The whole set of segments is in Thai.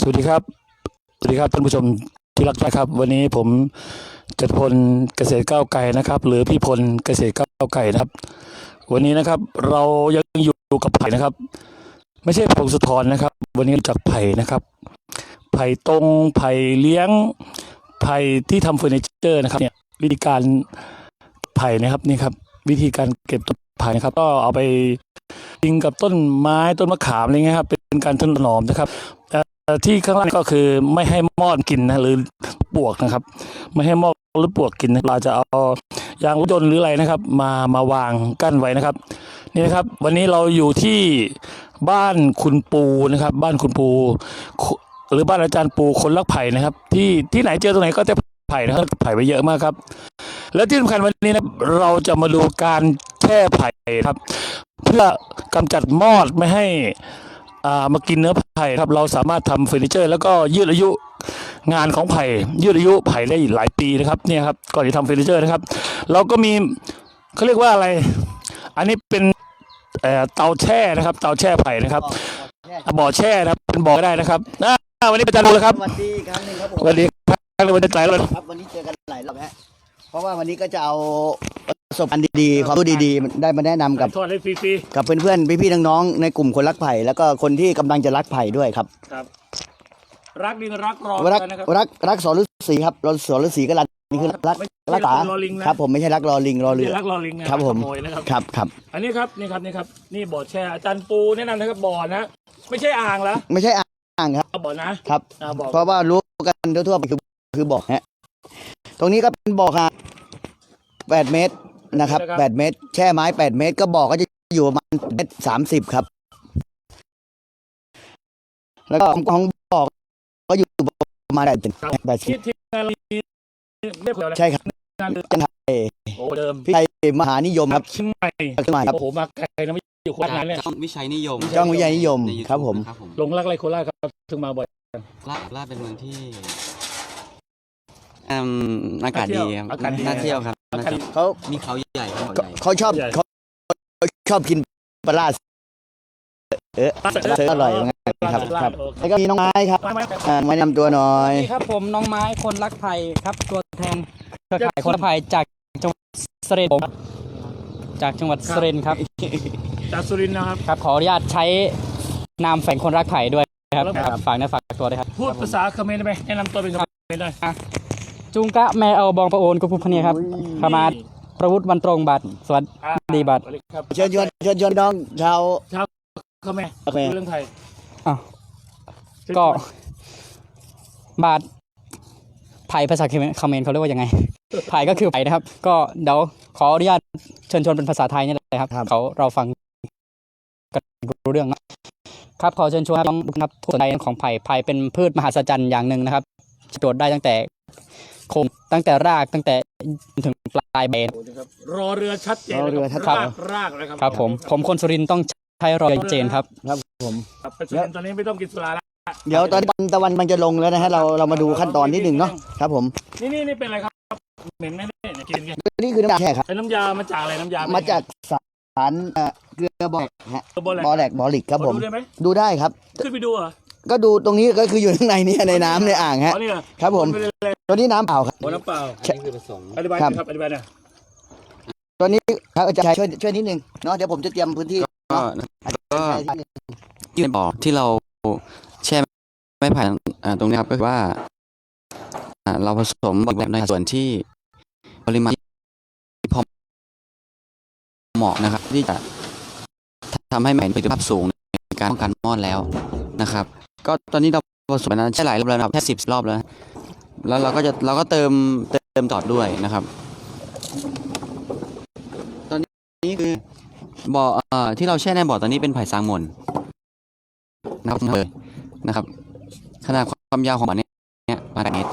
สวัสดีครับ สวัสดีครับท่านผู้ชมที่รักนะครับ วันนี้ผมจัดพลเกษตรก้าวไก่นะครับ หรือพี่พลเกษตรก้าวไก่นะครับ วันนี้นะครับ เรายังอยู่กับไผ่นะครับ ไม่ใช่พงศธรนะครับ วันนี้จากไผ่นะครับ ไผ่ตรงไผ่เลี้ยง ไผ่ที่ทำเฟอร์นิเจอร์นะครับเนี่ยวิธีการไผ่นะครับนี่ครับ วิธีการเก็บต้นไผ่นะครับ ก็เอาไปยิงกับต้นไม้ต้นมะขามอะไรเงี้ยครับเป็นการถนอมนะครับเอ่ ที่ข้างล่างก็คือไม่ให้มอดกินนะหรือปวกนะครับ ไม่ให้มอดหรือปวกกินนะเราจะเอายางรถยนต์หรืออะไรนะครับ มามาวางกั้นไว้นะครับ นี่นะครับ วันนี้เราอยู่ที่บ้านคุณปูนะครับ บ้านคุณปู หรือบ้านอาจารย์ปูคนรักไผ่นะครับ ที่ที่ไหนเจอตรงไหนก็จะไผ่นะครับไผ่ไปเยอะมากครับ และที่สำคัญวันนี้นะเราจะมาดูการแช่ไผ่ครับ เพื่อกำจัดมอดไม่ให้ มากินเนื้อไผ่ครับเราสามารถทำเฟอร์นิเจอร์ แล้วก็ยืดอายุงานของไผ่ยืดอายุไผ่ได้หลายปีนะครับเนี่ยครับก่อนจะทำเฟอร์นิเจอร์นะครับ เราก็มีเขาเรียกว่าอะไร อันนี้เป็นเอ่อเตาแช่นะครับ เตาแช่ไผ่นะครับอะบ่อแช่นะครับเป็นบ่อก็ได้นะครับอ่าวันนี้อาจารย์ดูแล้วครับสวัสดีอีกครั้งหนึ่งครับผมสวัสดีครับวันนี้หลายรอบครับวันนี้เจอกันหลายรอบฮะเพราะว่าวันนี้ก็จะเอา ประสบการณ์ดีๆความรู้ดีๆ ได้มาแนะนำกับ ทอดให้ฟรีกับเพื่อนๆ พี่ๆ น้องๆ ในกลุ่มคนรักไผ่ แล้วก็คนที่กำลังจะรักไผ่ด้วยครับ ๆครับ รักดินรักรอรักนะครับ รักรักสอนฤาษีครับรสอนฤาษีก็รักนี่คือรักไม่รักษาใช่รอลิงนะ ครับ ผมไม่ใช่รักรอลิงรอเรือรักรอลิงนะครับผมขโมยนะครับ ครับครับอันนี้ครับนี่ครับนี่ครับนี่บ่อแช่อาจารย์ปูแนะนำนะครับบ่อนะ ไม่ใช่อ่างแล้วไม่ใช่อ่างครับเอาบ่อนะครับ อ่าบ่อเพราะว่ารู้กันทั่วๆไปคือคือบ่อฮะตรงนี้ก็เป็นบ่อค่ะแปดเมตร นะครับแปดเมตร แช่ไม้แปดเมตร ก็บ่อก็จะอยู่ประมาณเมตรสามสิบครับ แล้วก็ของบ่อก็อยู่ประมาณแปดสิบแปดสิที่บที่งานเรามีเรียกเผื่อนะใช่ครับงานเดิมจันทยโอ้เดิมพี่ไทยมหานิยมครับเชียงใหม่เชียงใหม่ครับโอ้โหมาไกลนะไม่อยู่โคราชนานเนี่ยช่องวิชัยนิยมช่องวิทยานิยมใน YouTube ครับผมนะครับผมลงรักไรโคราชครับถึงมาบ่อยลาดลาดเป็นเมืองที่ อืมอากาศดีครับอากาศดี น่าเที่ยวครับอากาศดีเขามีเขาใหญ่เขาใหญ่เขาชอบใหญ่เขาชอบกินปลาร้าเออเอออร่อยเหมือนกันครับครับแล้วก็มีน้องไม้ครับไม่ไม่อ่าแนะนำตัวหน่อยสวัสดีครับผมน้องไม้คนรักไผ่ครับตัวแทนเครือข่ายคนรักไผ่จากจังหวัดสระบุรีจากจังหวัดสระบุรีครับจากสุรินทร์นะครับ ครับขออนุญาตใช้นามแฝงคนรักไผ่ด้วยครับครับครับฝากเนื้อฝากตัวด้วยครับ พูดภาษาเขมรได้ไหมแนะนำตัวเป็นเขมรได้ จุงกะแม่เอาบองประโอนกุพุพเนียครับขมาดประวุฒิวันตรงบัตรสวัสอ่าดีบัตรสวัสดีครับเชิญชวนเชิญชวนน้องชาวเขมรเขมรเรื่องไทยอ้าวก็บาทไผ่ภาษาเขมรเขมรเขาเรียกว่ายังไงไผ่ก็คือไผ่นะครับ ก็เดี๋ยวขออนุญาตเชิญชวนเป็นภาษาไทยนี่แหละครับ เขาเราฟังกันรู้เรื่องนะครับขอเชิญชวนน้องครับผู้สนใจของไผ่ไผ่เป็นพืชมหัศจรรย์อย่างหนึ่งนะครับโดดได้ตั้งแต่โคนตั้งแต่รากตั้งแต่ถึงปลายเบนโอ้โหนะครับรอเรือชัดเจนรอเรือชัดรากรากเลยครับครับ ผมผมคนสุรินทร์ต้องใช้รอยเจนครับครับผมครับไปสุรินทร์ตอนนี้ไม่ต้องกินสุราแล้วเดี๋ยวตอนนี้ตะวันมันจะลงแล้วนะฮะเราเรามาดูขั้นตอนนิดหนึ่งเนาะครับ ผม นี่นี่นี่เป็นอะไรครับเหม็นไหมเนี่ยเนี่ยกินกันนี่คือน้ำยาแช่ครับเป็นน้ำยามาจากอะไรน้ำยามามาจากสารเอ่อเกลือบอแลกฮะตัวบอลแหละบอแลกบอลิกครับผมดูได้ไหมดูได้ครับขึ้นไปดูเหรอก็ดูตรงนี้ก็คืออยู่ข้างในนี้ในน้ำในอ่างฮะอ๋อนี่เหรอครับผมไม่ได้เลย ตัวนี้น้ำเปล่าครับโอ้น้ำเปล่าอันนี้คือผสมอธิบายหคน่รัอบยครับอธิบายหน่อยตัวนี้ครับอาจารย์ช่วยช่วยนิดหนึงเนาะเดี๋ยวผมจะเตรียมพื้นที่ก็อาจารย์ก็ใช้นิดนึงที่ในบ่อที่เราแช่ไม้ไผ่อ่าตรงนี้ครับก็คือว่าอ่า เราผสมแบบในส่วนที่ปริมาณที่พอเหมาะนะครับ ที่จะทำให้ไม้มีประสิทธิภาพสูงในการป้องกันมอดแล้วนะครับ ก็ตอนนี้เราผสมไปนั้นแช่หลายรอบแล้วนะครับแค่สิบรอบแล้วนะ แล้วเราก็จะเราก็เติมเติมต่อด้วยนะครับ ตอนนี้คือบ่อเอ่อที่เราแช่ในบ่อตอนนี้เป็นไผ่ซางหมนนะครับเลยนะครับ ขนาดความยาวของบ่อเนี้เนี่ยประมาณแปดเมตร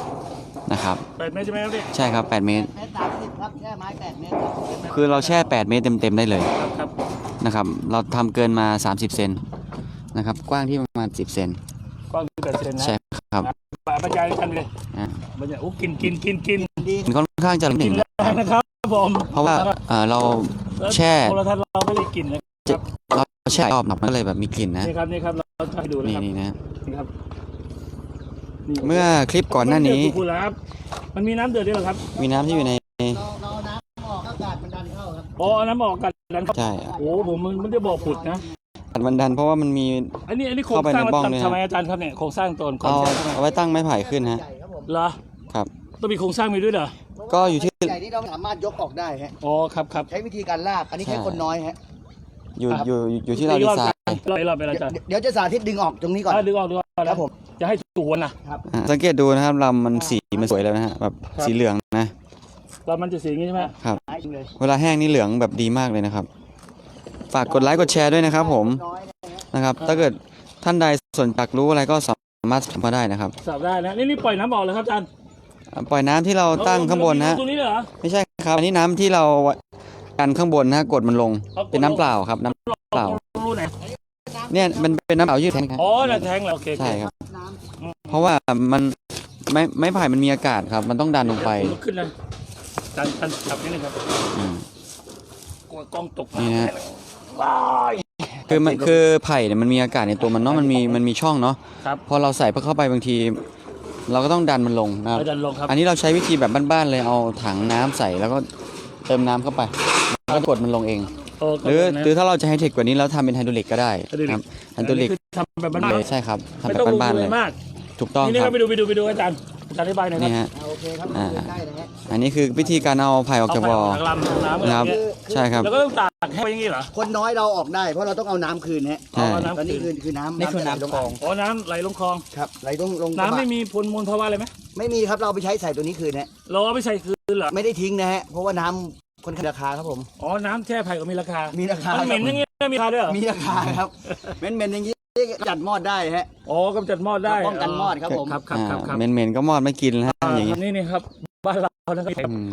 นะครับเปิดไหมใช่ไหมครับพี่ใช่ครับแปดเมตร เมตรสามสิบครับแค่ไม้แปดเมตรครับคือเราแช่แปดเมตรเต็มๆได้เลยครับครับนะครับ เราทำเกินมา30เซนนะครับ กว้างที่ประมาณ10เซนกว้างแปดเซนนะใช่ครับ บรรยายกันเลยอ่าบรรยายโอ้กินกินกินกินดีมันค่อนข้างจะหกินึ่นงแรงนะครับผมเพราะว่าเอ่อเราแช่โทรทัศน์เราไม่ได้กินนะเราแช่รอบหนักมันก็เลยแบบมีกลิ่นนะนี่ครับนี่ครับเราจะให้ดูนะนี่ครับนี่นะ นี่ครับเมื่อคลิปก่อนหน้านี้ มัเดือดคุณแล้วครับมันมีน้ำเดือดด้วยเหรอครับมีน้ำที่อยู่ในเราเราน้ำออกอากาศมันดันเข้าครับ อ๋อเอาน้ำออกกันกันครับใช่ โอ้ผมมันไม่ได้บอกผุดนะ อัดมันดันเพราะว่ามันมี อันนี้อันนี้โครงเข้าไปสร้างในบ้องทำเนี่ยทำไมอาจารย์ครับเนี่ยโครงสร้างตอนก่อนเอาใช่ไหมเอาไว้ตั้งไม้ไผ่ขึ้นฮะ ใหญ่ครับผมเหรอครับ ต้องมีโครงสร้างมีด้วยเหรอก็อยู่ที่ ใหญ่ที่เราสามารถยกออกได้ฮะอ๋อครับครับ ใช้วิธีการลากอันนี้ใช่ใช้คนน้อยฮะอยู่ครับ อยู่อยู่ที่เราดีไซน์รอบรอบไปแล้วอาจารย์เดี๋ยวเดี๋ยวจะสาธิตดึงออกตรงนี้ก่อน อะดึงออกดึงออกครับผม จะให้ถูกหัวนะอะสังเกตดูนะครับลำมันสีมันสวยแล้วนะฮะแบบครับสีเหลืองนะแล้วมันจะสีอย่างนี้ใช่ไหมครับ หายเลยเวลาแห้งนี่เหลืองแบบดีมากเลยนะครับ ฝากกดไลค์กดแชร์ด้วยนะครับ ผมน้อยนะฮะนะครับ ถ้าเกิดท่านใดสนใจรู้อะไรก็สามารถถามมาได้นะครับ สับได้นะนี่นี่ปล่อยน้ำออกเลยครับอาจารย์อะปล่อยน้ำที่เราตั้งข้างบนนะฮะตรงนี้เหรอ ไม่ใช่ครับอันนี้น้ำที่เรากันข้างบนนะฮะกดมันลงเอากดลง เป็นน้ำเปล่าครับน้ำเปล่ารูไหนเนี่ยมันเป็นน้ำเปล่ายืดแทงครับอ๋อน่ะแทงแล้วโอเคโอเคใช่ครับน้เพราะว่ามันไม่ไม่ไผ่มันมีอากาศครับ มันต้องดันลงไปลุกขึ้นนะอาจารย์อาจารย์จับนิดนึงครับอืม กลัวกล้องตกนี่ฮะว้าย คือมันคือไผ่เนี่ยมันมีอากาศในตัวมันเนาะมันมีมันมีช่องเนาะครับ พอเราใส่เข้าไปบางที เราก็ต้องดันมันลงนะครับอาจารย์ลงครับ อันนี้เราใช้วิธีแบบบ้านๆเลยเอาถังน้ำใส่แล้วก็เติมน้ำเข้าไปแล้วก็กดมันลงเองโอ้หรือนะหรือถ้าเราจะไฮเทคกว่านี้เราทำเป็นไฮดรอลิกก็ได้ไฮดรอลิกครับไฮดรอลิกคือทำแบบบ้านเลยใช่ครับๆทำไม่แบต้องบลงบ้านทุๆนเลยมากถูกต้องนี่นี่คครัรับบไปดูไปดูไปดูอาจารย์ อาจารย์อธิบายหน่อยครันี่บฮะำโอเคครับอ่าใกล้ๆนะฮะอันนี้คือวิธีการเอาไผ่ออกจากบ่อเไปทางลำน้ำนะครับเนี่ยใช่ครับ แล้วก็ต้องตากให้ไว้อย่างนี้เหรอคนน้อยเราออกได้เพราะเราต้องเอาน้ำคืนฮะใช่ เอาน้ำตอนนี้คือคือน้ำนี่คือจะไหลน้ำลงคลองอ๋อน้ำไหลลงคลอง ครับไหลลงลงกระน้ำบะไม่มีพลมลภาวะอะไรไหมไม่มีครับเราเอาไปใช้ใส่ตัวนี้คืนฮะเราเอาไปใส่คืนเหรอไม่ได้ทิ้งนะฮะเพราะว่าน้ำคนขายราคาครับผม อ๋อน้ำแช่ไผ่ก็มีราคามีราคามันเหม็นอย่างนี้มีราคาด้วยเหรอ มีราคาครับเม็นๆอย่างนี้ จัดมอดได้ฮะ อ๋อกำจัดมอดได้ป้องกันมอดครับผม ครับครับครับครับเหม็นๆก็มอดไม่กินแล้วฮะอ่าอย่างนี้นี่นี่ครับบ้านเรานะครับอืม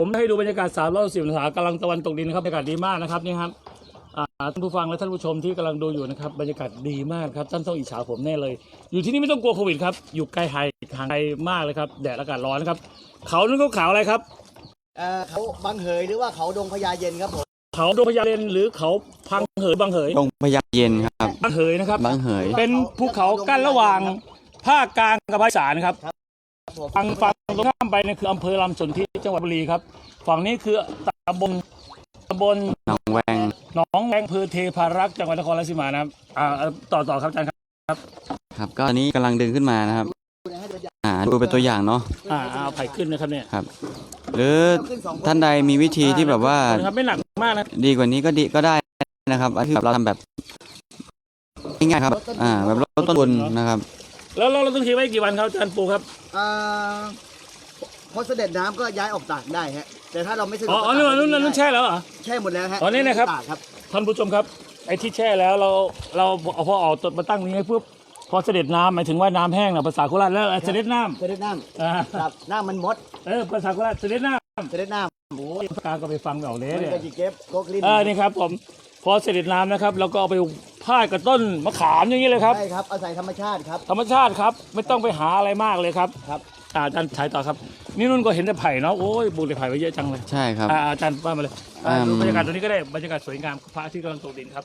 ผมให้ดูบรรยากาศ3 6 0องศากำลังตะวันตกดินนะครับบรรยากาศดีมากนะครับนี่ครับอ่าท่านผู้ฟังและท่านผู้ชมที่กำลังดูอยู่นะครับบรรยากาศดีมากครับท่านต้องอิจฉาผมแน่เลย อยู่ที่นี่ไม่ต้องกลัวโควิดครับอยู่ไกลไฮห่างไกลมากเลยครับแดดอากาศร้อนนะครับเขานั่นเขาขาวอะไรครับ เอ่อเขาบางเหยหรือว่าเขาดงพญาเย็นครับผม เขาโดพยาเลนหรือเขาพังเหยบางเหยตรงพญาเย็นครับ บางเหยนะครับ บางเหย เป็นภูเขากั้นระหว่างภาคกลางกับภาคอีสานครับผมฝั่งฝั่งตรงข้ามไปเนี่ยคืออำเภอลำสนธิจังหวัดบุรีครับ ฝั่งนี้คือตำบลตำบลหนองแวง หนองแวงอำเภอเทพารักษ์จังหวัดนครราชสีมานะครับอ่าต่อต่อครับอาจารย์ครับครับ ก็อันนี้กำลังดึงขึ้นมานะครับ อ่า ดูเป็นตัวอย่างเนาะ อ่าเอาไผ่ขึ้นนะครับเนี่ยครับหรือท่านใดมีวิธีที่แบบว่านะครับไม่หนัก มากนะดีกว่านี้ก็ดีก็ได้นะครับอันที่แบบเราทำแบบง่ายๆครับ อ่า แบบลดต้นทุนนะครับ แล้วเราเราต้องทิ้งไว้กี่วันครับอาจารย์ปูครับเอ่อพอเสด็จน้ำก็ย้ายออกตากได้ฮะ แต่ถ้าเราไม่สะดวอ๋กออ๋อนู่นนู่นนู่นแช่แล้วเหรอแช่หมดแล้วฮะอ๋อนี่นะครับตากครับท่านผู้ชมครับไอ้ที่แช่แล้วเราเราเอาพอเออกมาตั้งนี้ให้ปุ๊บพอเสด็จน้ำหมายถึงว่าน้ำแห้งนะภาษาโคราชแล้วเสด็จน้เสด็จน้ำอ่าำครับน้ำมันมดเออภาษาโคราชเสด็จน้เสด็จน้ำ โอ้ยกลารก็ไปฟังแบบำนี้มันเนี่ยก็จีเก็บโคกลิ้นเออนี่ครับผมพอเสด็จน้ำนะครับเราก็เอาไปพาดกับต้นมะขามอย่างนี้เลยครับ ใช่ครับอาศัยธรรมชาติครับ ธรรมชาติครับไม่ต้องไปหาอะไรมากเลยครับครับ อ่าอาจารย์ฉายต่อครับ นี่นุ่นก็เห็นแต่ไผ่เนาะโอ้ยปลูกแต่ไผ่ไว้เยอะจังเลยใช่ครับ อ่าอาจารย์ว่ามาเลยอ่าอืมดูบรรยากาศตรงนี้ก็ได้บรรยากาศสวยงามพระอาทิตย์กำลังตกดินครับ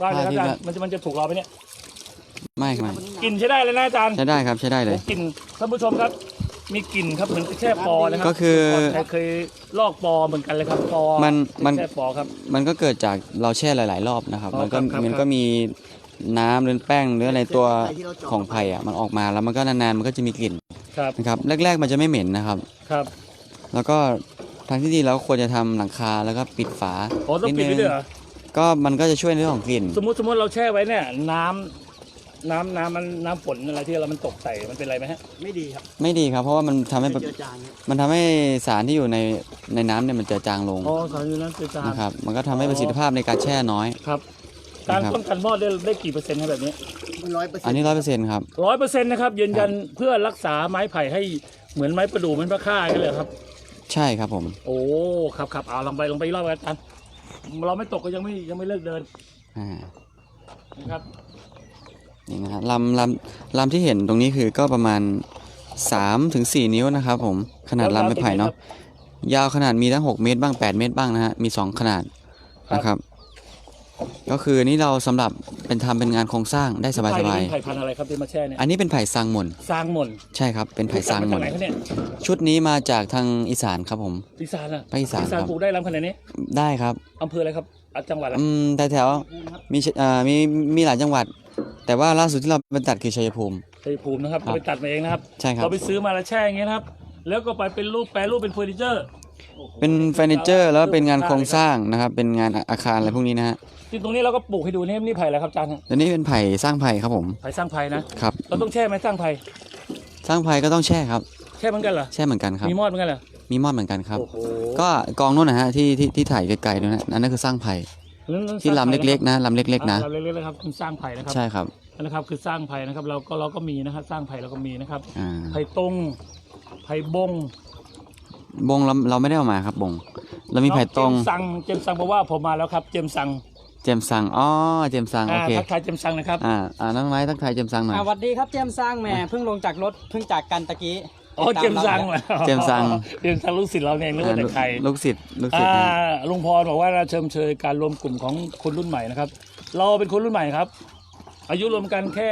ว่าเลยครับอาจารย์มันจะมันจะถูกเราไหมเนี่ยไม่ครับกลิ่นใช้ได้เลยนะอาจารย์ใช้ได้ครับใช้ได้เลยโอ้กลิ่นท่านผู้ชมครับ มีกลิ่นครับเหมือนแช่ปอนะครัก็คือใครเคยลอกปอเหมือนกันเลยครับปอมันมันแช่ปอครับมันก็เกิดจากเราแช่หลาย ๆ รอบนะครับอ๋อมันก็ครับครับมันก็มีน้ำหรือแป้งหรืออะไรตัวของไผ่อะมันออกมาแล้วมันก็นานๆมันก็จะมีกลิ่นครับนะครับแรก ๆ มันจะไม่เหม็นนะครับครับ แล้วก็ทางที่ดีเราควรจะทำหลังคาแล้วก็ปิดฝาโอ้ต้องปิดไว้ด้วยเหรอก็มันก็จะช่วยในเรื่องของกลิ่น สมมติสมมติเราแช่ไว้เนี่ยน้ำ น้ำน้ำมันน้ำฝนอะไรที่เรามันตกใส่มันเป็นไรไหมฮะไม่ดีครับไม่ดีครับ เพราะว่ามันทำให้ไม่แบบเจือจางครับมันทำให้สารที่อยู่ในในน้ำเนี่ยมันเจือจางลงอ๋อสารอยู่นั้นคือจานนะครับ มันก็ทำให้ประสิทธิภาพในการแช่น้อย ครับ การนะครับ ป้องกันมอดได้ได้กี่เปอร์เซ็นต์ครับแบบนี้ร้อยเปอร์เซ็อันนต์นี้ร้อยเปอร์เซ็นต์ครับ ร้อยเปอร์เซ็นต์นะครับยืนยันเพื่อรักษาไม้ไผ่ให้เหมือนไม้ประดู่เหมือนพระค่ากันเลยครับ ใช่ครับผม โอ้ครับครับเอาลองไปลองไปอีกรอบกันอาจารย์เราไม่ตกก็ยังไม่ยังไม่เลิกเดินอ่า นะครับ นี่นะฮะลำลำลำที่เห็นตรงนี้คือก็ประมาณ3ถึง4นิ้วนะครับผมขนาดลำไม้ไผ่เนาะยาวขนาดมีทั้ง 6 เมตรบ้าง 8 เมตรบ้างนะฮะมี 2 ขนาดนะครับ ก็คืออันนี้เราสำหรับเป็นทำเป็นงานโครงสร้างได้สบายไผ่สบายนี่เป็นไผ่พันธุ์อะไรครับที่มาแช่เนี่ยอันนี้เป็นไผ่ซางหม่นสร้างหมนใช่ครับเป็นไผ่ซางหม่นไหนครับเนี่ยชุดนี้มาจากทางอีสานครับผมอีสานอะภาคอีสานครับปลูกได้ลำขนาดนี้ได้ครับอำเภออะไรครับอะจังหวัดอะไรอืมแต่แถวมีชอ่ามีมีหลายจังหวัด แต่ว่าล่าสุดที่เราไปตัดคือชัยภูมิ ชัยภูมินะครับครับเราไปตัดมาเองนะครับใช่ครับ เราไปซื้อมาแล้วแช่อย่างเงี้ยนะครับ แล้วก็ไปเป็นรูปแปรรูปเป็นเฟอร์นิเจอร์โอ้โหเป็นเฟอร์นิเจอร์แล้วเป็นงานโครงสร้างนะครับ เป็นงานอาคารอะไรพวกนี้นะฮะที่ตรงนี้เราก็ปลูกให้ดูนี่นี่ไผ่อะไรครับอาจารย์แล้วนี่เป็นไผ่สร้างไผ่ครับผมไผ่สร้างไผ่นะครับ เราต้องแช่ไหมสร้างไผ่สร้างไผ่ก็ต้องแช่ครับ แช่เหมือนกันเหรอแช่เหมือนกันครับ มีมอดเหมือนกันเหรอมีมอดเหมือนกันครับ โอ้โหก็กองนู้นนะฮะที่ที่ที่ถ่ายไกลๆด้วยนะอันนั้นคือสร้างไผ่นั่นนั่น ที่สร้างลำไผ่เล็กๆนะลำเล็กๆนะอ่าลำเล็กๆนะครับคือสร้างไผ่นะครับใช่ครับนะครับคือสร้างไผ่นะครับ เราก็เราก็มีนะครับสร้างไผ่เราก็มีนะครับอ่าไผ่ตรงไผ่บง บงเราเราไม่ได้เอามาครับบงเรามีไผ่ตรงเจมสังเจมสังบอกว่าผมมาแล้วครับ เจมสังเจมสังอ๋อเจมสังโออ่าเคทักทายเจมสังนะครับอ่าอ่าน้องไม้ทักทายเจมสังหน่อยอ่าสวัสดีครับเจมส์สร้างแหม่เพิ่งลงจากรถเพิ่งจากกันตะกี้ อ๋อเจมสังเหรอเจมสังเจมสังลูกศิษย์เราเองนึกว่าแต่ใครลูกศิษย์ลูกศิษอ่าย์นะลุงพรบอกว่าเราเชิญเชยการรวมกลุ่มของคนรุ่นใหม่นะครับ เราเป็นคนรุ่นใหม่ครับ อายุรวมกันแค่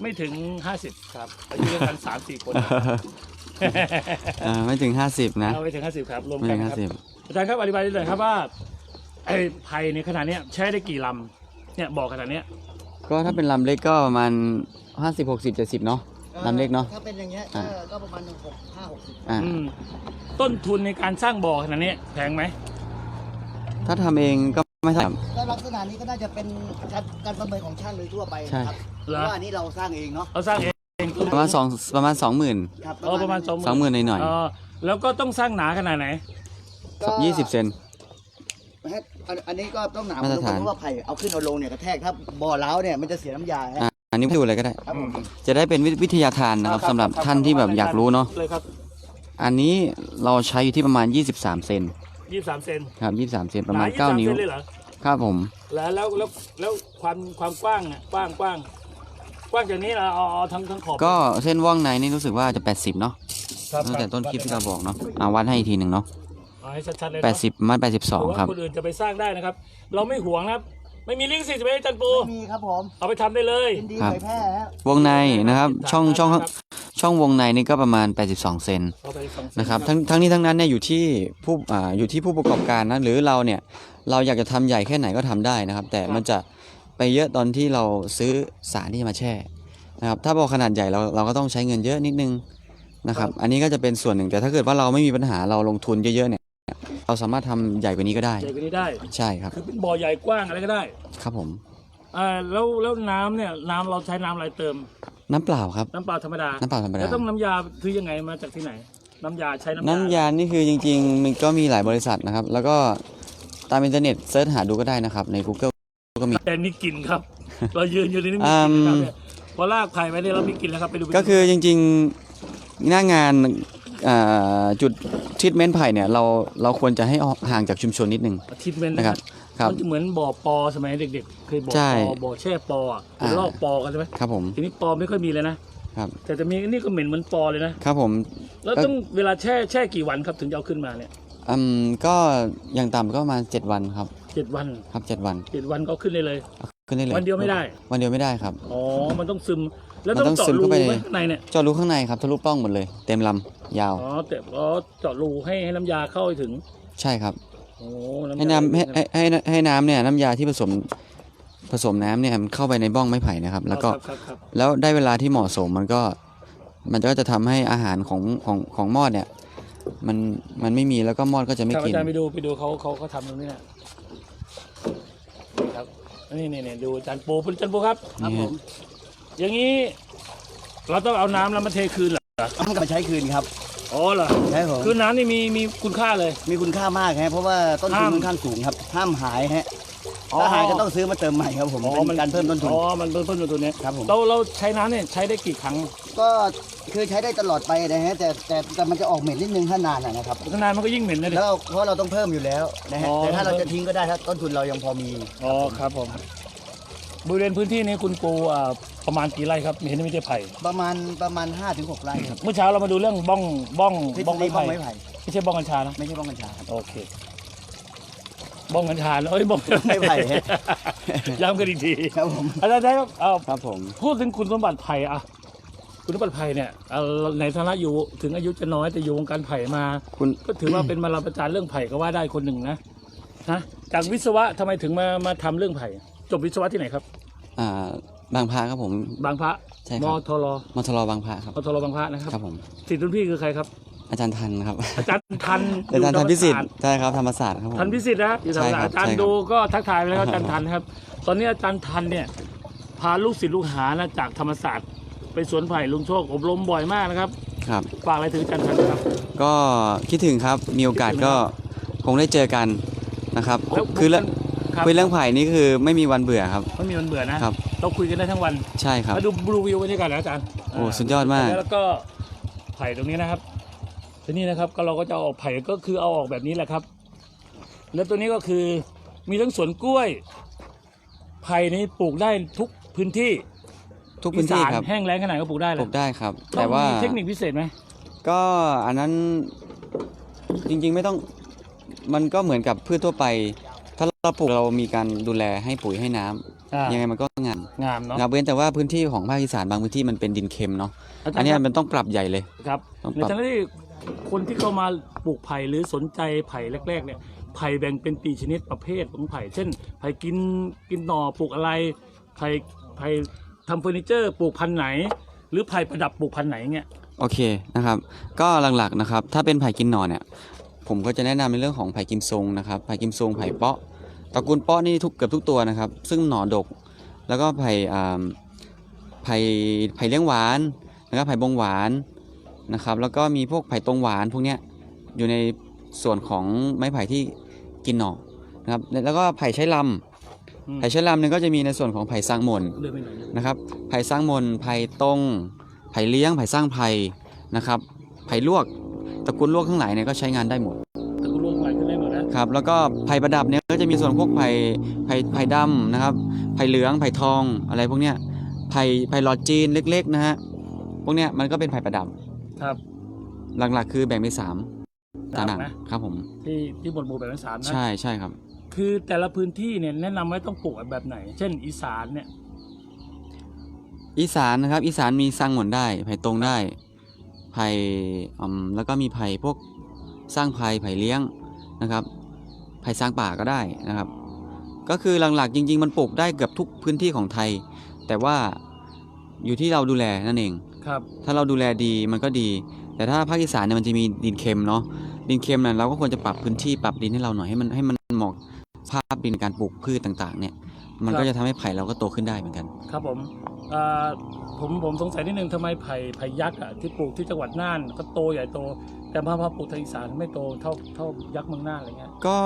ไม่ถึง50ครับ อายุรวมกัน3 4คนอ่าไม่ถึงห้าสิบนะเอาไม่ถึง50ครับรวมไม่กัถึนงคห้ารับสิบอาจารย์ครับอธิบายได้เลยครับว่าไอ้ไผ่ในขนาดเนี้ยใช้ได้กี่ลำเนี่ยบอกขนาดเนี้ยก็ถ้าเป็นลำเล็กก็ประมาณห้าสิบหกสิบเจ็ดสิบเนาะ ลำเล็กเนาะ ถ้าเป็นอย่างเงี้ยอ่าก็ก็ประมาณหกห้าหกสิบอ่าอืมต้นทุนในการสร้างบ่อขนาดนี้แพงไหมถ้าทำเองก็ไม่เท่าไหร่ก็ลักษณะนี้ก็น่าจะเป็นการการประเมินของช่างโดยทั่วไปใช่นะครับเหรอเพราะว่าอันนี้เราสร้างเองเนาะเราสร้างเองต้นประมาณสองประมาณสองหมื่นครับเออประมาณสองสองหมื่นหน่อยเออแล้วก็ต้องสร้างหนาขนาดไหน ก็ๆยี่สิบเซนให้อันอันนี้ก็ต้องหนามาตรฐานเพราะว่าไผ่เอาขึ้นเอาลงเนี่ยกระแทกถ้าบ่อเล้าวเนี่ยมันจะเสียน้ำยาฮะ อ่า อันนี้ดูอะไรก็ได้ ครับผมจะได้เป็นวิวิทยาทานนะครับสำหรับท่านที่แบบอยากรู้เนาะเลยครับอันนี้เราใช้อยู่ที่ประมาณ 23 เซนยี่สามเซนครับ23 เซนประมาณหน9นิ้ว 23เซเลยเหรอครับผม แล้วแล้วแล้วแล้วความความกว้างเนี่ยกว้างกว้างกว้างจากนี้เราเอาเอาทั้งทั้งขอบก็เส้นว่องในนี่รู้สึกว่าจะ 80 เนาะครับตั้งแต่ต้นคลิปที่เราบอกเนาะอ่าวัดให้อีกทีหนึ่งเนาะเอาให้ชัดๆเลยเนอะ80ประมาณหรือ82 ว่าครับ คนอื่นจะไปสร้างได้นะครับ เราไม่หวงนะครับ ไม่มีลิงก์สิทธิ์ไหมอาจันปู ไม่มีครับผมเอาไปทำได้เลย ยินดีครับ เผยแพร่ฮะวงในนะครับ ช่องช่องครับช่องวงในนี่ก็ประมาณ 82 เซน เอาไปสองเส้นะครับทั้งทั้งนี้ทั้งนั้นเนี่ยอยู่ที่ผู้อ่าอยู่ที่ผู้ประกอบการนะหรือเราเนี่ยเราอยากจะทำใหญ่แค่ไหนก็ทำได้นะครับ แต่มันจะไปเยอะตอนที่เราซื้อสารที่จะมาแช่นะครับถ้าบอกขนาดใหญ่เราเราก็ต้องใช้เงินเยอะนิดนึงนะครับอันนี้ก็จะเป็นส่วนหนึ่งแต่ถ้าเกิดว่าเราไม่มีปัญหาเราลงทุนเยอะๆเนี่ย เราสามารถทำใหญ่กว่านี้ก็ได้ ใหญ่กว่านี้ได้ ใช่ครับ คือเป็นบ่อใหญ่กว้างอะไรก็ได้ครับผม อ่าแล้วแล้วน้ำเนี่ยน้ำเราใช้น้ำอะไรเติม น้ำเปล่าครับ น้ำเปล่าธรรมดาน้ำเปล่าธรรมดา แล้วต้องน้ำยาคือยังไงมาจากที่ไหน น้ำยาใช้น้ำยาน้ำยานี่คือจริงๆ มันก็มีหลายบริษัทนะครับ แล้วก็ตามอินเทอร์เน็ตเซิร์ชหาดูก็ได้นะครับ ใน Google ก็มี แต่นี่กลิ่นครับ เรายืนอยู่ในนี้มีอืกลิ่นมนะครับเนี่ยพอลากไผ่ไปเนี่ยเรามีกลิ่นแล้วครับไปดูไปดูก็คือจริงๆ หน้างานอ่า จุดทิทเมนต์ไผ่เนี่ยเราเราควรจะให้ห่างจากชุมชนนิดนึงทิทเมนต์นะครับครับมันจะเหมือนบ่อปอสมัยเด็กๆเคยบ่อใช่ปอบ่อแช่ปออะเป็นอ่าลอกปอกันใช่ไหมครับผมทีนี้ปอไม่ค่อยมีเลยนะครับแต่จะมีนี่ก็เหม็นเหมือนปอเลยนะครับผมแล้วเอ่อต้องเวลาแช่แช่กี่วันครับถึงจะเอาขึ้นมาเนี่ยอืมก็อย่างต่ำก็ประมาณ7วันครับเจ็ดวันครับ7วันเจ็ดวันก็เอาขึ้นได้เลย ขึ้นได้เลยวันเดียวไม่ได้ วันเดียวไม่ได้ครับอ๋อมันต้องซึม แล้วมันต้ต้อองงเจาะซึมรูเข้าไปไว้ข้างในเนี่ยเจาะรูข้างในครับทะลุปล้องหมดเลย เต็มลำยาวอ๋อแต่อ๋อเจาะรูให้ให้น้ำยาเข้าไปถึง ใช่ครับโอ้ให้น้ำให้ให้ให้ให้น้ำเนี่ยน้ำยาที่ผสมผสมน้ำเนี่ยมันเข้าไปในบ้องไม้ไผ่นะครับ แล้วก็ครับครับแล้วได้เวลาที่เหมาะสมมันก็ มันก็จะทำให้อาหารของของของมอดเนี่ย มันมันไม่มีแล้วก็มอดก็จะไม่ครับกินอาจารย์ไปดูไปดูเขาเขาเขาทำตรงนี้นะนี่ครับนี่นี่นี่ดูอาจารย์ปูอาจารย์ปูครับครับผม อย่างนี้ เราต้องเอาน้ำแล้วมาเทคืนเหรอต้องกลับมาใช้คืนครับ อ๋อเหรอใช่ผม คือน้ำนี่มีมีคุณค่าเลย มีคุณค่ามากฮะเพราะว่าต้นทุนห้ามค่อนข้างสูงครับ ห้ามหายฮะอ๋อ ถ้าหายก็ต้องซื้อมาเติมใหม่ครับผมเป็นการเพิ่มต้นทุน อ๋อ มันเพิ่มต้นทุนเนี้ยครับผม เราเราใช้น้ำเนี่ยใช้ได้กี่ครั้งก็คือใช้ได้ตลอดไปนะฮะแต่แต่แต่มันจะออกเหม็นนิดนึงถ้านานอะนะครับนานมันก็ยิ่งเหม็นนะดิ แล้วเพราะเราต้องเพิ่มอยู่แล้วนะฮะอ๋อ แต่ถ้าเราจะทิ้งก็ได้ถ้าต้นทุนเรายังพอมี อ๋อครับผม บริเวณพื้นที่นี้คุณปูอ่าประมาณกี่ไร่ครับเห็นไม่ใช่ไผ่ประมาณประมาณ5้าถึงหไร่ครับเมื่อเช้าเรามาดูเรื่องบ้องบ้องที่บ้องบ้ไม้องไผ่ไม้ไผ่ไม่ใช่บ้องกัญชานะไม่ใช่บ้องกัญชาครับโอเคบ้องกัญชาเอ้ยบ้องไม้ไผ่ย้ำกันอีกทีครับผมอาจารย์ครับเอาครับผมพูดถึงคุณสมบัติไผ่อะคุณสมบัติไผ่เนี่ยเอาในฐานะอยู่ถึงอายุจะน้อยแต่อยู่วงการไผ่มาคุณก็ถือว่าเป็นมาราประจารย์เรื่องไผ่ก็ว่าได้คนหนึ่งนะนะจากวิศวะทำไมถึงมามาทำเรื่องไผ่ จบวิศวะที่ไหนครับ อ่าบางพระครับผม บางพระใช่มครับทรมทรบางพระครับ มทรบางพระนะครับครับผม สิทธิ์รุ่นพี่คือใครครับ อาจารย์ทันครับ อาจารย์ทันอาจารย์ทันพิสิทธิ์อยู่ธรรมศาสตใช่ครับธรรมศาสตร์ครับผม ทันพิสิทธิ์นะอยู่ธรรมศาสตใช่ครับร์อาจารใช่ย์ครับดูก็ทักทายไปแล้วครับอาจารย์ทันครับ ตอนนี้อาจารย์ทันเนี่ยพาลูกศิษย์ลูกหานะจากธรรมศาสตร์ไปสวนไผ่ลุงโชคอบรมบ่อยมากนะครับครับ ฝากอะไรถึงอาจารย์ทันครับ ก็คิดถึงครับมีโอกาสก็คงได้เจอกันนะครับ แล้วคือเรื่อง ครับคุยเรื่องไผ่นี่คือไม่มีวันเบื่อครับ ไม่มีวันเบื่อนะครับ เราคุยกันได้ทั้งวันใช่ครับมาดูบลูวิวบรรยากาศนะอาจารย์โอ้สุดยอดมากแล้วก็ไผ่ตรงนี้นะครับทีนี้นะครับก็เราก็จะเอาออกไผ่ก็คือเอาออกแบบนี้แหละครับ แล้วตัวนี้ก็คือมีทั้งสวนกล้วย ไผ่นี้ปลูกได้ทุกพื้นที่ทุกพื้นที่อีสาครับแห้งแล้งขนาดก็ปลูกได้เลปยลูกได้ครับต้แต่องว่ามีเทคนิคพิเศษไหมก็อันนั้นจริงๆไม่ต้องมันก็เหมือนกับพืชทั่วไป ถ้าเราปลูกเรามีการดูแลให้ปุ๋ยให้น้ำอ่ายังไงมันก็งามงามเนาะ งามเว้นแต่ว่าพื้นที่ของภาคอีสานบางพื้นที่มันเป็นดินเค็มเนาะาจารย์ อันเนี้ยครับมันต้องปรับใหญ่เลย ครับต้องในปรับ ฐานะที่คนที่เข้ามาปลูกไผ่หรือสนใจไผ่แรกๆเนี่ยไผ่แบ่งเป็นปีชนิดประเภทของไผ่เช่น ไผ่กินกินหน่อปลูกอะไรไผ่ไผ่ทำเฟอร์นิเจอร์ปลูกพันธุ์ไหน หรือไผ่ประดับปลูกพันธุ์ไหนเงี้ย โอเคนะครับ ก็หลักๆนะครับ ถ้าเป็นไผ่กินหน่อเนี่ย ผมก็จะแนะนำในเรื่องของไผ่กิมซงนะครับไผ่กิมซงไผ่เปาะตระกูลเปาะนี่ทุกเกือบทุกตัวนะครับ ซึ่งหน่อดก แล้วก็ไผ่อ่าไผ่ไผ่เลี้ยงหวานนะครับไผ่บงหวานนะครับแล้วก็มีพวกไผ่ตรงหวานพวกเนี้ยอยู่ในส่วนของไม้ไผ่ที่กินหน่อนะครับแล้วก็ไผ่ใช้ลอืมำไผ่ใช้ลำเนี่ยก็จะมีในส่วนของไผ่สร้างหมนเดินไปไหนอยนะครับไผ่สร้างมนไผ่ตรงไผ่เลี้ยงไผ่สร้างไผ่นะครับไผ่ลวก ตระกูลลวกทั้งหลายเนี่ยก็ใช้งานได้หมดแต่คุณลงไหลขึ้นได้หมดนะครับแล้วก็ไผ่ประดับเนี่ยก็จะมีส่วนพวกไผ่ไผ่ไผ่ดำนะครับไผ่เหลืองไผ่ทองอะไรพวกเนี้ยไผ่ไผ่หลอดจีนเล็ก ๆ นะฮะพวกเนี้ยมันก็เป็นไผ่ประดับครับหลักๆ คือแบ่งเป็นสามตาหนังนะครับผมที่ที่บนบูแบบทั้งสามนะใช่ใช่ครับ คือแต่ละพื้นที่เนี่ยแนะนำไว้ต้องปลูกแบบไหน เช่น อีสานเนี่ยอีสานนะครับอีสานมีสร้างหมนได้ไผ่ตรงได้ ไผ่อืมแล้วก็มีไผ่พวกสร้างไผ่ไผ่เลี้ยงนะครับไผ่สร้างป่าก็ได้นะครับ ก็คือหลักๆจริง ๆ มันปลูกได้เกือบทุกพื้นที่ของไทย แต่ว่าอยู่ที่เราดูแลนั่นเองครับ ถ้าเราดูแลดีมันก็ดี แต่ถ้าภาคอีสานเนี่ยมันจะมีดินเค็มเนาะดินเค็มเนี่ยเราก็ควรจะปรับพื้นที่ปรับดินให้เราหน่อยให้มันให้มันเหมาะภาพดินในการปลูกพืชต่างๆ เนี่ย มันก็จะทำให้ไผ่เราก็โตขึ้นได้เหมือนกัน ครับผมเอ่อ ผมผมสงสัยนิดนึงทำไมไผ่ไผ่ยักษ์อะที่ปลูกที่จังหวัดน่านก็โตใหญ่โต แต่พอมาปลูกทางอีสานไม่โตเท่าเท่ายักษ์เมืองน่านอะไรเงี้ยก็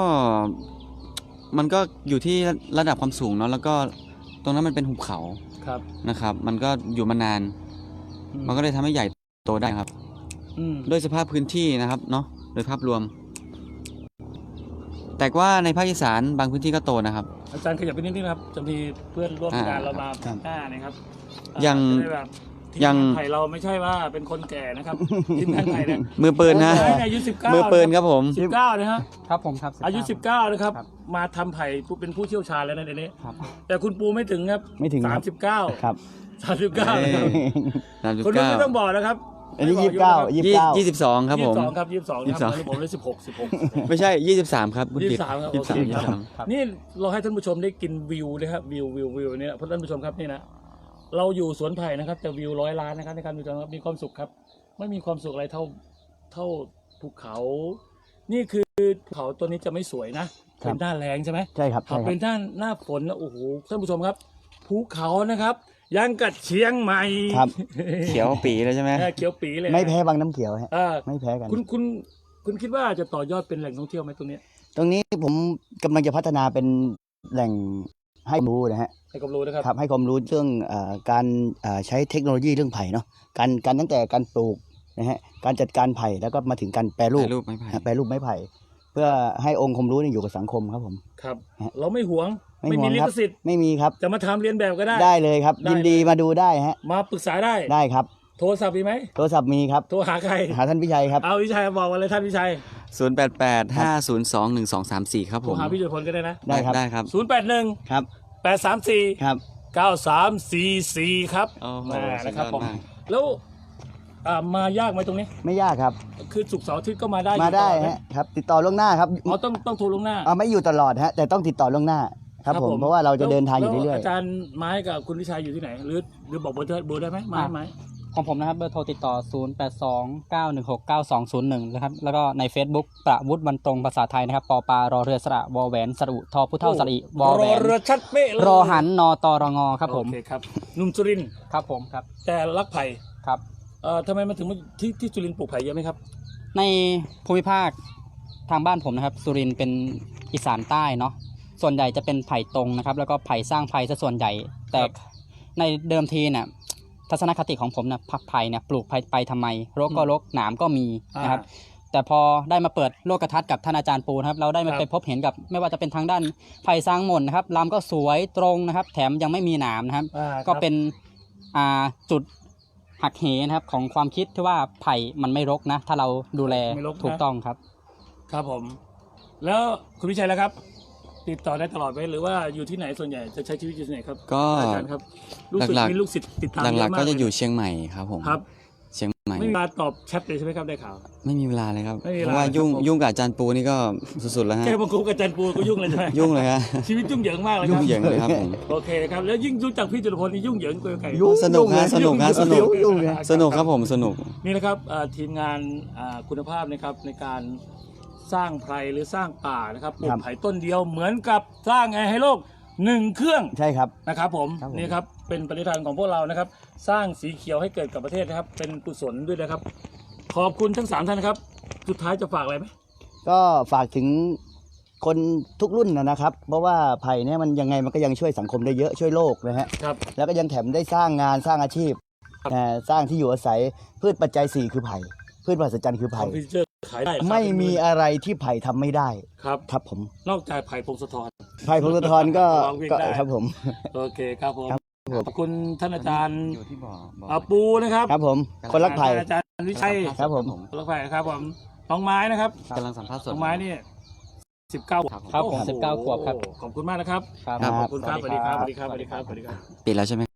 มันก็อยู่ที่ระดับความสูงเนาะแล้วก็ตรงนั้นมันเป็นหุบเขาครับนะครับ มันก็อยู่มานาน อืมันก็เลยทำให้ใหญ่โตได้ครับ อืม ด้วยสภาพพื้นที่นะครับเนาะโดยภาพรวม แต่ว่าในภาคอีสานบางพื้นที่ก็โตนะครับ อาจารย์ขยับไปนิดนึงนะครับ จะมีเพื่อนร่วมงานอ่าเรามาครับหน้านะครับยังจะได้แบบทีมยัง งานไผ่เราไม่ใช่ว่าเป็นคนแก่นะครับทีมงานไผ่เนี่ยมือปืนนะโอ้ยอายุสิบเก้ามือปืนครับผม สิบเก้านะฮะครับผมครับอายุ 19นะครับ ครับ มาทำไผ่ผู้เป็นผู้เชี่ยวชาญแล้วนะเดี๋ยวนี้ครับ แต่คุณปูไม่ถึงครับไม่ถึงครับ39ครับ39นะครับ สามสิบคนนู้นเก้าไม่ต้องบอกนะครับ อันนี้ไม่ยี่สิบเก้าอยี่สิบเก้ายี่สิบสองครับผม22ครับ22นะครับ22ตอนนี้ผมเลย16 16ไม่ใช่ยี่สิบสามครับพูดผิด23ครับยี่โอสิบเคสามยี่คสิรับบสามครับนี่เราให้ท่านผู้ชมได้กินวิวนะครับวิววิววิวเนี่ยเพราะท่านผู้ชมครับนี่นะเราอยู่สวนไผ่นะครับแต่วิวร้อยล้านนะครับในการดูจอครับมีความสุขครับ ไม่มีความสุขอะไรเท่าเท่าภูเขา นี่คือภูเขาตัวนี้จะไม่สวยนะครัเป็บนหน้าแรงใช่ไหม ใช่ครับถ้าใช่ครัเป็บนด้านหน้าฝนนะโอ้โหท่านผู้ชมครับภูเขานะครับ ยังกัดเชียงใหม่ครับ เขียวปีเลยใช่ไหมเออเขียวปีเลยนะไม่แพ้บางน้ำเขียวฮะเออไม่แพ้กัน คุณคุณคุณคิดว่าจะต่อยอดเป็นแหล่งท่องเที่ยวไหมตรงเนี้ยตรงนี้ผมกำลังจะพัฒนาเป็นแหล่งให้ความรู้นะฮะให้ความรู้นะครับ ครับให้ความรู้เรื่องเออการเอ่อใช้เทคโนโลยีเรื่องไผ่เนาะการการตั้งแต่การปลูกนะฮะการจัดการไผ่แล้วก็มาถึงการแปรรูปถ่ายรูปไม้ไผ่ ฮะแปรรูปไม้ไผ่เพื่อให้องค์ความรู้เนี่ยอยู่กับสังคมครับผม ครับฮะเราไม่หวงไม่ไม่ห่วมีงลิครับขสิทธิ์ไม่มีครับ จะมาทำเรียนแบบก็ได้ได้เลยครับได้ยินดีเลยมาดูได้ฮะ มาปรึกษาได้ได้ครับ โทรศัพท์มีไหมโทรศัพท์มีครับโทรหาใครหาท่านพิชัยครับเอาวิชัยบอกมาเลยท่านวิชัยศูนย์แปดแปดห้าศูนย์สองหนึ่งสองสามสี่ครับโทผรมหาพี่จุลพลก็ได้นะได้ครับได้ครับศูนย์แปดหนึ่งครับแปดสามสี่ครับเก้าสามสี่สี่ครับโอ้โหอ่านะครับสุดยอดผมมากแล้ว อ่ามายากไหมตรงนี้ ไม่ยากครับ คือสุกร์เสาร์อาทิตย์ก็มาได้มาได้อยู่ตลอหฮะครับ ติดต่อล่วงหน้าครับอ๋อต้องต้องโทรลวงหน้า เอาไม่อยู่ตลอดฮะแต่ต้องติดต่อล่วงหน้าครับ ผมเพราะว่าเราจะเดินทางอยู่แล้วเรื่อยอาจารย์ไม้กับคุณวิชัยอยู่ที่ไหน หรือหรือบอกเบอร์เธอเบอร์ได้ไหมไม้ไม้ของผมนะครับเบอร์โทรติดต่อ 0 8 2 9 1 6 9 2 0 1นะครับแล้วก็ใน Facebook ประวุฒิวันตรงภาษาไทยนะครับปอปารอเรือสระวอแหวนสระอุทอผู้เท่าสระอิวอแหวรอนเรือชัดเป๊ะเลยรอหันนอตอรงอครับผมโอเคครับหนุ่มสุรินทร์ครับผมครับแต่รักไผ่ครับ เอ่อทำไมมาถึงมาที่ที่สุรินทร์ปลูกไผ่เยอะไหมครับ ในภูมิภาคทางบ้านผมนะครับ สุรินทร์เป็นอีสานใต้เนาะส่วนใหญ่จะเป็นไผ่ตรงนะครับ แล้วก็ไผ่สร้างไผ่ซะส่วนใหญ่ แต่ครับในเดิมทีเนี่ยทัศนคติของผมเนี่ยผักไผ่เนี่ยปลูกไผ่ไปทำไมรกก็รกหนามก็มีนะครับ แต่พอได้มาเปิดโลกทัศน์กับท่านอาจารย์ปูนะครับ เราได้มาครับไปพบเห็นกับไม่ว่าจะเป็นทางด้านไผ่สร้างหม่นนะครับลำก็สวยตรงนะครับ แถมยังไม่มีหนามนะครับ อ่าก็ครับเป็นอ่าจุด หักเหนะครับของความคิดที่ว่าไผ่มันไม่รกนะ ถ้าเราดูแลไม่รกนะ ถูกต้องครับ ครับผม แล้วคุณวิชัยแล้วครับ ติดต่อได้ตลอดไหมหรือว่าอยู่ที่ไหนส่วนใหญ่จะใช้ชีวิตอยู่ที่ไหนครับก็อาจารย์ครับรู้สึกหลักๆ มีลูกศิษย์ติดตามหลักเยๆมาก็จะเลอยู่เชียงใหม่ครับผม ครับเชียง ใหม่ไม่มีเวลาตอบแชทเลยใช่ไหมครับได้ข่าว ไม่มีเวลาเลยครับ ไม่มีเวลาเพราะว่ายุ่งครับผม ยุ่งกับอาจารย์ปูนี่ก็สุดๆแล้วฮะ แค่มาคุยกับอาจารย์ปูก็ยุ่งเลยใช่ไหมยุ่งเลยฮะ ชีวิตยุ่งเหยิงมากเลยคยุ่รังบเหยิงเลยครับผม โอเคครับแล้วยิ่งรู้จักพี่จุลพลนี่ยุ่งเหยิงกว่าไก่ยุ่งสนุกฮะสนุกฮะสนุกยุ่งยุ่งเลย สนุกครับผมสนุก นี่นะครับเอ่อทีมงานอ่าคุณภาพนะครับในการสร้างไพรหรือสร้างป่านะครับปลูครักบ ไผ่ต้นเดียวเหมือนกับสร้างแอร์ให้โลกหนึ่งเครื่อง ใช่ครับ นะครับผมครับผม นี่ครับ เป็นปณิธานของพวกเรานะครับ สร้างสีเขียวให้เกิดกับประเทศนะครับ เป็นกุศลด้วยนะครับ ขอบคุณทั้งสามท่านนะครับ สุดท้ายจะฝากอะไรไหมก็ฝากถึงคนทุกรุ่นนะนะครับ เพราะว่าไผ่เนี่ยมันยังไงมันก็ยังช่วยสังคมได้เยอะช่วยโลกนะฮะครับ แล้วก็ยังแถมได้สร้างงานสร้างอาชีพครับนะสร้างที่อยู่อาศัยพืชปัจจัยสี่คือไผ่ พืชมหัศจรรย์คือคอไผ่มพิวเตอร์ขายได้ครับไม่มีอะไรที่ไผ่ทำไม่ได้ ครับ ครับผม นอกจากไผ่พงศธร ไผ่พงศธรก็ลองเรียกก็ได้ ครับผม โอเคครับผม ครับผม ขอบคุณท่านอาจารย์อยู่ที่บ่อบ่ออาปูนะครับครับผม คนรักไผ่ อาจารย์วิชัยครับผมคนรักไผ่ครับผมน้องไม้นะครับกำลังสัมภาษณ์สด น้องไม้นี่สิบเก้าครับผมครับผมโอ้โห19ขวบครับ ขอบคุณมากนะครับครับ ครับ ขอบคุณครับสวัสดีครับสวัสดีครับสวัสดีครับสวัสดีครับปิดแล้วใช่ไหม